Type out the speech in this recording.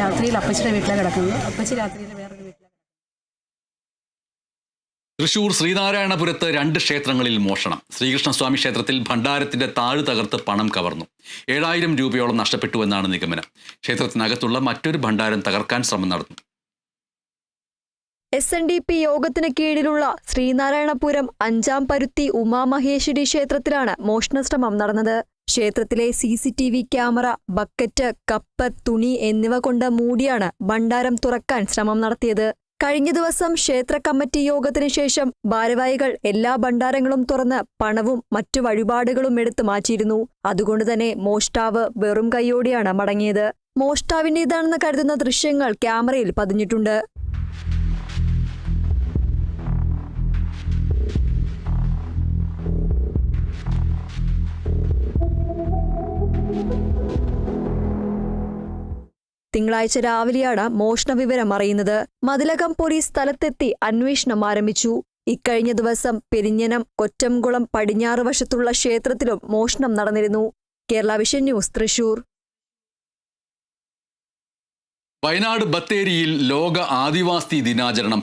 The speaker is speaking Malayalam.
രാത്രിയിൽ അപ്പച്ചിയുടെ വീട്ടിലാണ് കിടക്കുന്നത്. അപ്പച്ചി രാത്രിയിൽ വേറൊരു വീട്ടിലാണ് തൃശൂർ ശ്രീനാരായണപുരത്ത് രണ്ട് ക്ഷേത്രങ്ങളിൽ മോഷണം. ശ്രീകൃഷ്ണസ്വാമി ക്ഷേത്രത്തിൽ ഭണ്ഡാരത്തിന്റെ താഴ് തകർത്ത് പണം കവർന്നു. ഏഴായിരം രൂപയോളം നഷ്ടപ്പെട്ടു എന്നാണ് നിഗമനം. ക്ഷേത്രത്തിനകത്തുള്ള മറ്റൊരു ഭണ്ഡാരം തകർക്കാൻ ശ്രമം നടന്നു. എസ് എൻ ഡി പി യോഗത്തിന് കീഴിലുള്ള ശ്രീനാരായണപുരം അഞ്ചാം പരുത്തി ഉമാമഹേശ്വരി ക്ഷേത്രത്തിലാണ് മോഷണശ്രമം നടന്നത്. ക്ഷേത്രത്തിലെ C C T V camera bucket cup തുണി എന്നിവ കൊണ്ട് മൂടിയാണ് ഭണ്ഡാരം തുറക്കാൻ ശ്രമം നടത്തിയത്. കഴിഞ്ഞ ദിവസം ക്ഷേത്ര കമ്മിറ്റി യോഗത്തിന് ശേഷം ഭാരവാഹികൾ എല്ലാ ഭണ്ഡാരങ്ങളും തുറന്ന് പണവും മറ്റു വഴിപാടുകളും എടുത്തു മാറ്റിയിരുന്നു. അതുകൊണ്ട് തന്നെ മോഷ്ടാവ് വെറും കൈയോടെയാണ് മടങ്ങിയത്. മോഷ്ടാവിന്റെതാണെന്ന് കരുതുന്ന ദൃശ്യങ്ങൾ ക്യാമറയിൽ പതിഞ്ഞിട്ടുണ്ട്. തിങ്കളാഴ്ച രാവിലെയാണ് മോഷണ വിവരം അറിയുന്നത്. മതിലകം പോലീസ് സ്ഥലത്തെത്തി അന്വേഷണം ആരംഭിച്ചു. ഇക്കഴിഞ്ഞ ദിവസം പെരിഞ്ഞനം കൊറ്റംകുളം പടിഞ്ഞാറ് വശത്തുള്ള ക്ഷേത്രത്തിലും മോഷണം നടന്നിരുന്നു. Kerala vision news Thrissur. Wayanad ബത്തേരിയിൽ ലോക ആദിവാസി ദിനാചരണം